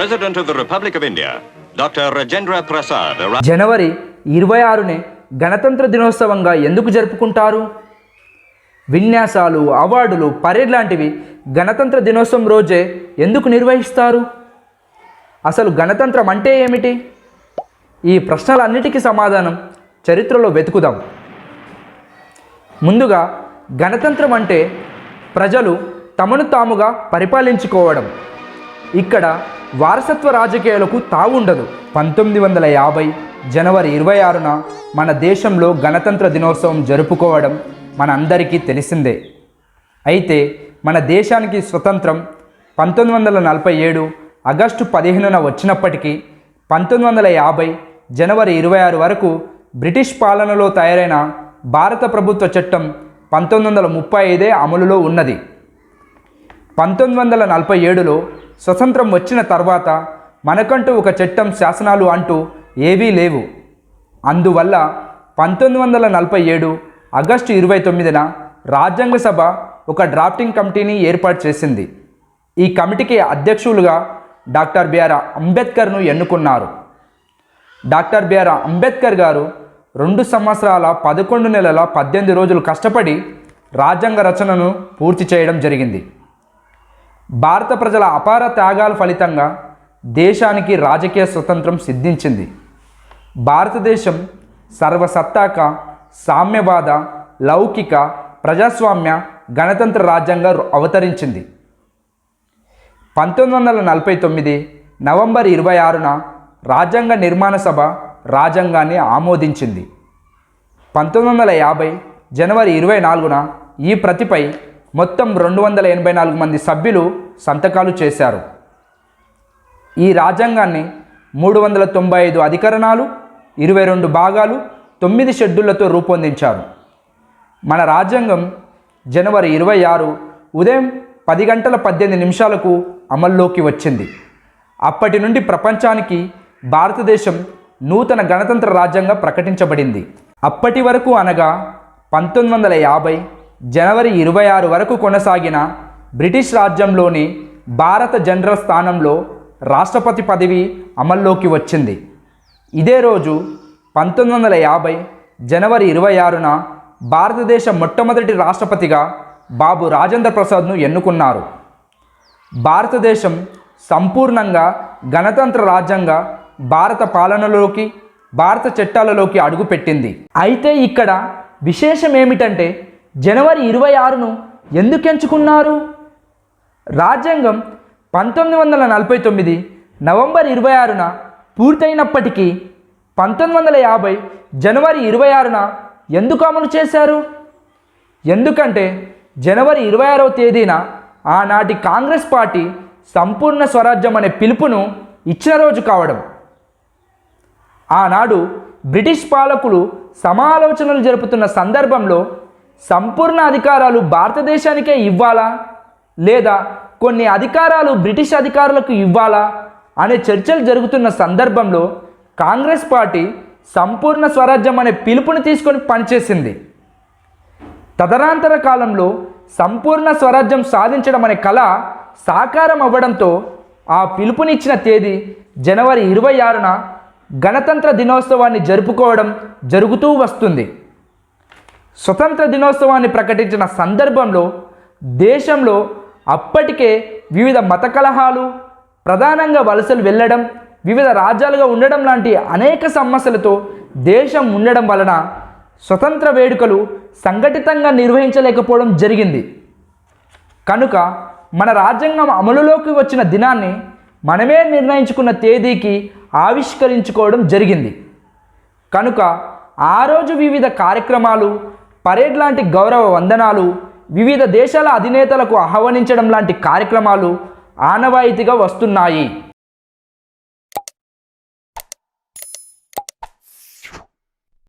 President of the Republic of India, Dr. Rajendra Prasad, జనవరి ఇరవై ఆరునే గణతంత్ర దినోత్సవంగా ఎందుకు జరుపుకుంటారు? విన్యాసాలు అవార్డులు పరేడ్ లాంటివి గణతంత్ర దినోత్సవం రోజే ఎందుకు నిర్వహిస్తారు? అసలు గణతంత్రం అంటే ఏమిటి? ఈ ప్రశ్నలన్నిటికీ సమాధానం చరిత్రలో వెతుకుదాం. ముందుగా గణతంత్రం అంటే ప్రజలు తమను తాముగా పరిపాలించుకోవడం. ఇక్కడ వారసత్వ రాజకీయాలకు తావుండదు. పంతొమ్మిది వందల యాభై జనవరి ఇరవై ఆరున మన దేశంలో గణతంత్ర దినోత్సవం జరుపుకోవడం మనందరికీ తెలిసిందే. అయితే మన దేశానికి స్వతంత్రం పంతొమ్మిది వందల నలభై ఏడు ఆగస్టు పదిహేనున వచ్చినప్పటికీ పంతొమ్మిది వందల యాభై జనవరి ఇరవై ఆరు వరకు బ్రిటిష్ పాలనలో తయారైన భారత ప్రభుత్వ చట్టం పంతొమ్మిది వందల ముప్పై ఐదే అమలులో ఉన్నది. పంతొమ్మిది వందల నలభై ఏడులో స్వతంత్రం వచ్చిన తర్వాత మనకంటూ ఒక చట్టం శాసనాలు అంటూ ఏవీ లేవు. అందువల్ల పంతొమ్మిది వందల నలభై ఏడు ఆగస్టు ఇరవై తొమ్మిదిన రాజ్యాంగ సభ ఒక డ్రాఫ్టింగ్ కమిటీని ఏర్పాటు చేసింది. ఈ కమిటీకి అధ్యక్షులుగా డాక్టర్ బిఆర్ అంబేద్కర్ను ఎన్నుకున్నారు. డాక్టర్ బిఆర్ అంబేద్కర్ గారు రెండు సంవత్సరాల పదకొండు నెలల పద్దెనిమిది రోజులు కష్టపడి రాజ్యాంగ రచనను పూర్తి చేయడం జరిగింది. భారత ప్రజల అపార త్యాగాల ఫలితంగా దేశానికి రాజకీయ స్వతంత్రం సిద్ధించింది. భారతదేశం సర్వసత్తాక సామ్యవాద లౌకిక ప్రజాస్వామ్య గణతంత్ర రాజ్యంగా అవతరించింది. పంతొమ్మిది వందల నలభై తొమ్మిది నవంబర్ ఇరవై ఆరున రాజ్యాంగ నిర్మాణ సభ రాజ్యాంగాన్ని ఆమోదించింది. పంతొమ్మిది వందల యాభై జనవరి ఇరవై నాలుగున ఈ ప్రతిపై మొత్తం రెండు వందల ఎనభై నాలుగు మంది సభ్యులు సంతకాలు చేశారు. ఈ రాజ్యాంగాన్ని మూడు వందల తొంభై ఐదు అధికరణాలు ఇరవై రెండు భాగాలు తొమ్మిది షెడ్యూళ్ళతో రూపొందించారు. మన రాజ్యాంగం జనవరి ఇరవై ఆరు ఉదయం పది గంటల పద్దెనిమిది నిమిషాలకు అమల్లోకి వచ్చింది. అప్పటి నుండి ప్రపంచానికి భారతదేశం నూతన గణతంత్ర రాజ్యంగా ప్రకటించబడింది. అప్పటి వరకు అనగా పంతొమ్మిది వందల యాభై జనవరి ఇరవై ఆరు వరకు కొనసాగిన బ్రిటిష్ రాజ్యంలోని భారత జనరల్ స్థానంలో రాష్ట్రపతి పదవి అమల్లోకి వచ్చింది. ఇదే రోజు పంతొమ్మిది వందల యాభై జనవరి ఇరవై ఆరున భారతదేశ మొట్టమొదటి రాష్ట్రపతిగా బాబు రాజేంద్ర ప్రసాద్ను ఎన్నుకున్నారు. భారతదేశం సంపూర్ణంగా గణతంత్ర రాజ్యంగా భారత పాలనలోకి భారత చట్టాలలోకి అడుగుపెట్టింది. అయితే ఇక్కడ విశేషం ఏమిటంటే జనవరి ఇరవై ఆరును ఎందుకు ఎంచుకున్నారు? రాజ్యాంగం పంతొమ్మిది వందల నలభై తొమ్మిది నవంబర్ ఇరవై ఆరున పూర్తయినప్పటికీ పంతొమ్మిది వందల యాభై జనవరి ఇరవై ఆరున ఎందుకు అమలు చేశారు? ఎందుకంటే జనవరి ఇరవై ఆరవ తేదీన ఆనాటి కాంగ్రెస్ పార్టీ సంపూర్ణ స్వరాజ్యం అనే పిలుపును ఇచ్చిన రోజు కావడం. ఆనాడు బ్రిటిష్ పాలకులు సమాలోచనలు జరుపుతున్న సందర్భంలో సంపూర్ణ అధికారాలు భారతదేశానికే ఇవ్వాలా? లేదా కొన్ని అధికారాలు బ్రిటిష్ అధికారులకు ఇవ్వాలా? అనే చర్చలు జరుగుతున్న సందర్భంలో కాంగ్రెస్ పార్టీ సంపూర్ణ స్వరాజ్యం అనే పిలుపుని తీసుకొని పనిచేసింది. తదనంతర కాలంలో సంపూర్ణ స్వరాజ్యం సాధించడం అనే కళ సాకారం అవ్వడంతో ఆ పిలుపునిచ్చిన తేదీ జనవరి ఇరవై ఆరున గణతంత్ర దినోత్సవాన్ని జరుపుకోవడం జరుగుతూ వస్తుంది. స్వతంత్ర దినోత్సవాన్ని ప్రకటించిన సందర్భంలో దేశంలో అప్పటికే వివిధ మత కలహాలు ప్రధానంగా వలసలు వెళ్ళడం వివిధ రాజ్యాలుగా ఉండడం లాంటి అనేక సమస్యలతో దేశం ఉండడం వలన స్వతంత్ర వేడుకలు సంఘటితంగా నిర్వహించలేకపోవడం జరిగింది. కనుక మన రాజ్యాంగం అమలులోకి వచ్చిన దినాన్ని మనమే నిర్ణయించుకున్న తేదీకి ఆవిష్కరించుకోవడం జరిగింది. కనుక ఆ రోజు వివిధ కార్యక్రమాలు పరేడ్ లాంటి గౌరవ వందనాలు వివిధ దేశాల అధినేతలకు ఆహ్వానించడం లాంటి కార్యక్రమాలు ఆనవాయితీగా వస్తున్నాయి.